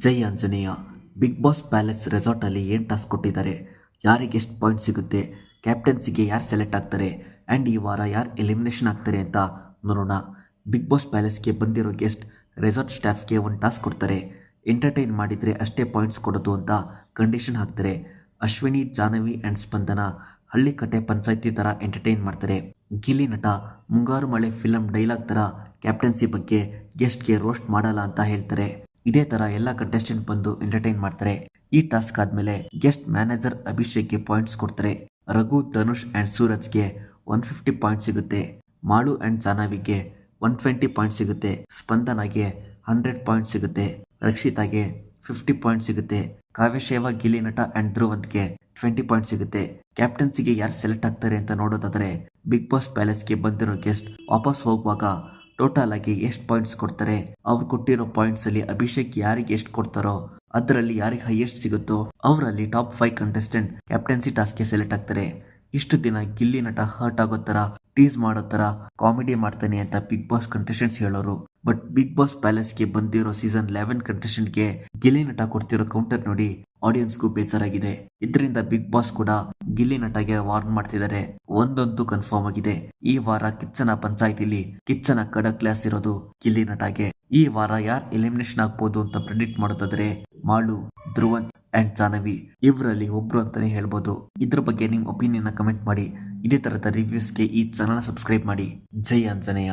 ಜೈ Anjaneya. Big Boss palace ರೆಸಾರ್ಟಲ್ಲಿ ಏನು task ಕೊಟ್ಟಿದ್ದಾರೆ? ಯಾರಿಗೆ ಎಷ್ಟು ಪಾಯಿಂಟ್ ಸಿಗುತ್ತೆ? ಕ್ಯಾಪ್ಟನ್ಸಿಗೆ ಯಾರು ಸೆಲೆಕ್ಟ್ ಆಗ್ತಾರೆ? ಆ್ಯಂಡ್ ಈ ವಾರ ಯಾರು ಎಲಿಮಿನೇಷನ್ ಆಗ್ತಾರೆ ಅಂತ ನೋಡೋಣ. ಬಿಗ್ ಬಾಸ್ ಪ್ಯಾಲೇಸ್ಗೆ ಬಂದಿರೋ ಗೆಸ್ಟ್ ರೆಸಾರ್ಟ್ ಸ್ಟಾಫ್ಗೆ ಒಂದು ಟಾಸ್ಕ್ ಕೊಡ್ತಾರೆ. ಎಂಟರ್ಟೈನ್ ಮಾಡಿದರೆ ಅಷ್ಟೇ ಪಾಯಿಂಟ್ಸ್ ಕೊಡೋದು ಅಂತ ಕಂಡೀಷನ್ ಹಾಕ್ತಾರೆ. ಅಶ್ವಿನಿ ಜಾನವಿ ಆ್ಯಂಡ್ ಸ್ಪಂದನ ಹಳ್ಳಿ ಕಟ್ಟೆ ಪಂಚಾಯತಿ ಥರ ಎಂಟರ್ಟೈನ್ ಮಾಡ್ತಾರೆ. ಗಿಲ್ಲಿ ನಟ ಮುಂಗಾರು ಮಳೆ ಫಿಲಮ್ ಡೈಲಾಗ್ ಥರ ಕ್ಯಾಪ್ಟನ್ಸಿ ಬಗ್ಗೆ ಗೆಸ್ಟ್ಗೆ ರೋಸ್ಟ್ ಮಾಡಲ್ಲ ಅಂತ ಹೇಳ್ತಾರೆ. ಇದೇ ತರ ಎಲ್ಲ ಕಂಟೆಸ್ಟೆಂಟ್ ಬಂದು ಎಂಟರ್ಟೈನ್ ಮಾಡ್ತಾರೆ. ಈ ಟಾಸ್ಕ್ ಆದಮೇಲೆ ಗೆಸ್ಟ್ ಮ್ಯಾನೇಜರ್ ಅಭಿಷೇಕ್ಗೆ ಪಾಯಿಂಟ್ಸ್ ಕೊಡ್ತಾರೆ. ರಘು, ಧನುಷ್ ಆ್ಯಂಡ್ ಸೂರಜ್ಗೆ ಒನ್ ಫಿಫ್ಟಿ ಪಾಯಿಂಟ್ ಸಿಗುತ್ತೆ. ಮಾಳು ಅಂಡ್ ಜಾನವಿಗೆ ಒನ್ ಟ್ವೆಂಟಿ ಪಾಯಿಂಟ್ ಸಿಗುತ್ತೆ. ಸ್ಪಂದನಾಗೆ ಹಂಡ್ರೆಡ್ ಪಾಯಿಂಟ್ ಸಿಗುತ್ತೆ. ರಕ್ಷಿತಾಗೆ ಫಿಫ್ಟಿ ಪಾಯಿಂಟ್ ಸಿಗುತ್ತೆ. ಕಾವ್ಯಶೇವ, ಗಿಲಿ ನಟ ಧ್ರುವಂತ್ಗೆ ಟ್ವೆಂಟಿ ಪಾಯಿಂಟ್ ಸಿಗುತ್ತೆ. ಕ್ಯಾಪ್ಟನ್ಸಿಗೆ ಯಾರು ಸೆಲೆಕ್ಟ್ ಆಗ್ತಾರೆ ಅಂತ ನೋಡೋದಾದ್ರೆ ಬಿಗ್ ಬಾಸ್ ಪ್ಯಾಲೇಸ್ಗೆ ಬಂದಿರೋ ಗೆಸ್ಟ್ ವಾಪಸ್ ಹೋಗುವಾಗ ಟೋಟಲ್ ಆಗಿ ಎಷ್ಟು ಪಾಯಿಂಟ್ಸ್ ಕೊಡ್ತಾರೆ? ಅವ್ರು ಕೊಟ್ಟಿರೋ ಪಾಯಿಂಟ್ಸ್ ಅಲ್ಲಿ ಅಭಿಷೇಕ್ ಯಾರಿಗೆ ಎಷ್ಟು ಕೊಡ್ತಾರೋ, ಅದರಲ್ಲಿ ಯಾರಿಗೆ ಹೈಯೆಸ್ಟ್ ಸಿಗುತ್ತೋ, ಅವರಲ್ಲಿ ಟಾಪ್ ಫೈವ್ ಕಂಟೆಸ್ಟೆಂಟ್ ಕ್ಯಾಪ್ಟನ್ಸಿ ಟಾಸ್ಕ್ಗೆ ಸೆಲೆಕ್ಟ್ ಆಗ್ತಾರೆ. ಇಷ್ಟು ದಿನ ಗಿಲ್ಲಿ ನಟ ಹರ್ಟ್ ಆಗೋ ತರ ಟೀಸ್ ಮಾಡೋ ತರ ಕಾಮಿಡಿ ಮಾಡ್ತಾನೆ ಅಂತ ಬಿಗ್ ಬಾಸ್ ಕಂಟೆಸ್ಟೆಂಟ್ಸ್ ಹೇಳೋರು. ಬಟ್ ಬಿಗ್ ಬಾಸ್ ಪ್ಯಾಲೇಸ್ಗೆ ಬಂದಿರೋ ಸೀಸನ್ ಲೆವೆನ್ ಕಂಟೆಸ್ಟೆಂಟ್ಗೆ ಗಿಲ್ಲಿ ನಟ ಕೊಡ್ತಿರೋ ಕೌಂಟರ್ ನೋಡಿ ಆಡಿಯನ್ಸ್ಗೂ ಬೇಜಾರಾಗಿದೆ. ಇದರಿಂದ ಬಿಗ್ ಬಾಸ್ ಕೂಡ ಗಿಲ್ಲಿ ನಟಗೆ ವಾರ್ನ್ ಮಾಡ್ತಿದ್ದಾರೆ. ಒಂದೊಂದು ಕನ್ಫರ್ಮ್ ಆಗಿದೆ. ಈ ವಾರ ಕಿಚ್ಚನ ಪಂಚಾಯತಿಲಿ ಕಿಚ್ಚನ ಕಡ ಕ್ಲಾಸ್ ಇರೋದು ಗಿಲ್ಲಿ ನಟಗೆ. ಈ ವಾರ ಯಾರ್ ಎಲಿಮಿನೇಷನ್ ಆಗ್ಬೋದು ಅಂತ ಪ್ರೆಡಿಕ್ಟ್ ಮಾಡೋದಾದ್ರೆ ಮಾಳು, ಧ್ರುವಂತ್ ಅಂಡ್ ಜಾನವಿ ಇವರಲ್ಲಿ ಒಬ್ರು ಅಂತಾನೆ ಹೇಳ್ಬೋದು. ಇದ್ರ ಬಗ್ಗೆ ನಿಮ್ಮ ಒಪಿನಿಯನ್ ಕಮೆಂಟ್ ಮಾಡಿ. ಇದೇ ತರದ ರಿವ್ಯೂಸ್ಗೆ ಈ ಚಾನಲ್ ಸಬ್ಸ್ಕ್ರೈಬ್ ಮಾಡಿ. ಜೈ ಆಂಜನೇಯ.